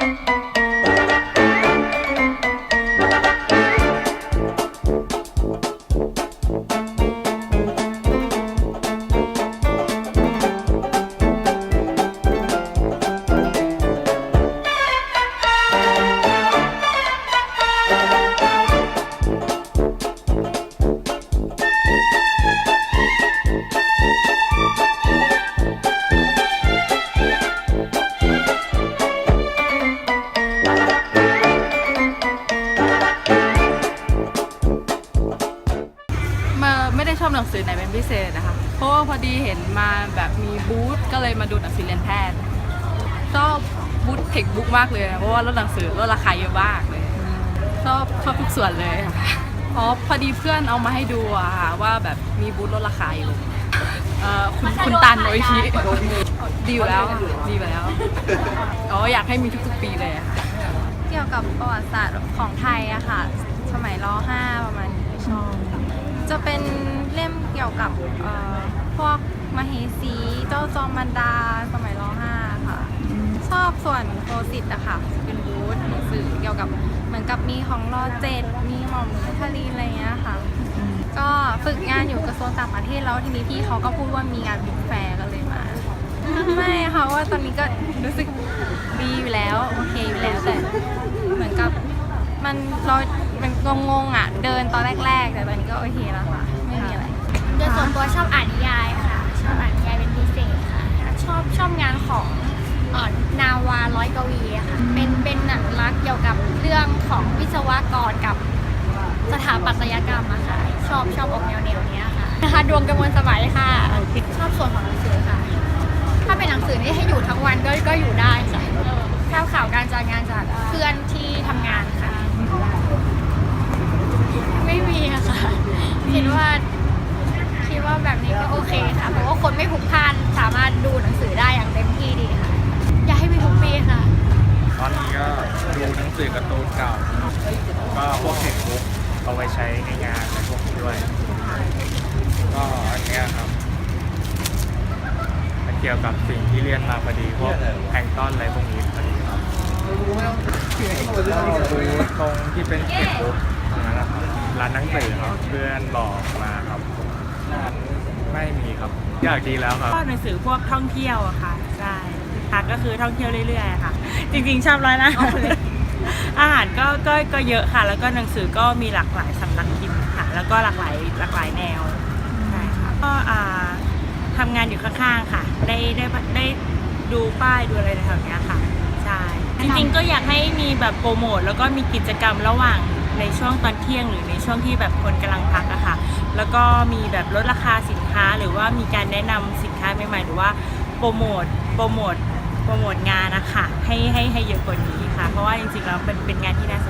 ม นังสือไหนเป็นพิเศษนะคะ เพราะว่าพอดีเห็นมาแบบมีบูธก็เลยมาดูหนังสือเรียนแพทย์ชอบบูธเทคบุ๊กมากเลยเพราะว่าลดหนังสือลดราคาเยอะมากเลยชอบชอบทุกส่วนเลยค่ะอ๋อพอดีเพื่อนเอามาให้ดูอะค่ะว่าแบบมีบูธลดราคาอยู่เอ่อคุณคุณตันโออิชิดีอยู่แล้วดีอยู่แล้วอ๋ออยากให้มีทุกๆปีเลยอะค่ะเกี่ยวกับประวัติศาสตร์ของไทยอะค่ะ สมัยร .5 ประมาณนี้ชอบจะเป็น ล่มเกี่ยวกับพ่อพวกมเหสี เจ้าจอมมันดาสมัยร .5 ค่ะ ชอบส่วนโคสิตอะค่ะ เป็นบูธหนังสือเกี่ยวกับเหมือนกับมีของรอเจ็ดมีหม่อมพัทลีนอะไรเงี้ยค่ะ ก็ฝึกงานอยู่กระทรวงต่างประเทศแล้วทีนี้พี่เขาก็พูดว่ามีงานบิ๊กแฟร์ก็เลยมาไม่ค่ะว่าตอนนี้ก็รู้สึกดีอยู่แล้วโอเคอยู่แล้วแต่เหมือนกับมันเราเป็นงงๆอะ เดินตอนแรก ๆ แต่ตอนนี้ก็โอเคแล้วค่ะไม่มีอะ โดยส่วนตัวชอบอ่านนิยายค่ะ ชอบอ่านนิยายเป็นพิเศษค่ะ ชอบชอบงานของเอ่อนาวาร้อยกวีอะค่ะ เป็นเป็นหนังรักเกี่ยวกับเรื่องของวิศวกรกับสถาปัตยกรรมอะค่ะ ชอบชอบออกแนวแนวเนี้ยค่ะนะคะดวงกระมวลสมัยค่ะ โอเควนของหนังสือค่ะ ถ้าเป็นหนังสือนี่ให้อยู่ทั้งวันก็ก็อยู่ได้ค่ะทราบข่าวการจัดงานจากเพื่อนที่ทำงานค่ะ ไม่มีอะค่ะ คิดว่า คิด ว่าแบบนี้ก็โอเคค่ะ เพราะว่าคนไม่ผูกพันสามารถดูหนังสือได้อย่างเต็มที่ดีค่ะ อยากให้มีทุกปีค่ะ ตอนนี้ก็ดูหนังสือการ์ตูนเก่า ก็พวกเทคบุ๊กเอาไว้ใช้ในงานในพวกนี้ด้วย ก็อันเนี้ยครับ มันเกี่ยวกับสิ่งที่เรียนมาพอดีพวกแพลงก์ต้อนอะไรพวกนี้พอดีครับดูตรงที่เป็นเทคบุ๊กตรงนั้นนะครับร้านหนังสือครับเพื่อนบอกมาครับ ไม่มีครับ อยากดีแล้วครับ ชอบหนังสือพวกท่องเที่ยวอะค่ะใช่ค่ะก็คือท่องเที่ยวเรื่อยๆอะค่ะ จริงๆชอบร้านอาหารอาหารก็ก็ก็เยอะค่ะ แล้วก็หนังสือก็มีหลากหลายสำนักพิมพ์ค่ะ แล้วก็หลากหลายหลากหลายแนวใช่ค่ะก็อ่าทำงานอยู่ข้างๆค่ะ ได้ได้ได้ดูป้ายดูอะไรแถวๆเนี้ยค่ะใช่จริงๆก็อยากให้มีแบบโปรโมทแล้วก็มีกิจกรรมระหว่าง ในช่วงตอนเที่ยงหรือในช่วงที่แบบคนกำลังพักอะค่ะ แล้วก็มีแบบลดราคาสินค้าหรือว่ามีการแนะนำสินค้าใหม่ๆ หรือว่าโปรโมทโปรโมทโปรโมทงานนะคะให้ให้ให้เยอะกว่านี้ค่ะ เพราะว่าจริงๆแล้วเป็นเป็นงานที่น่าสน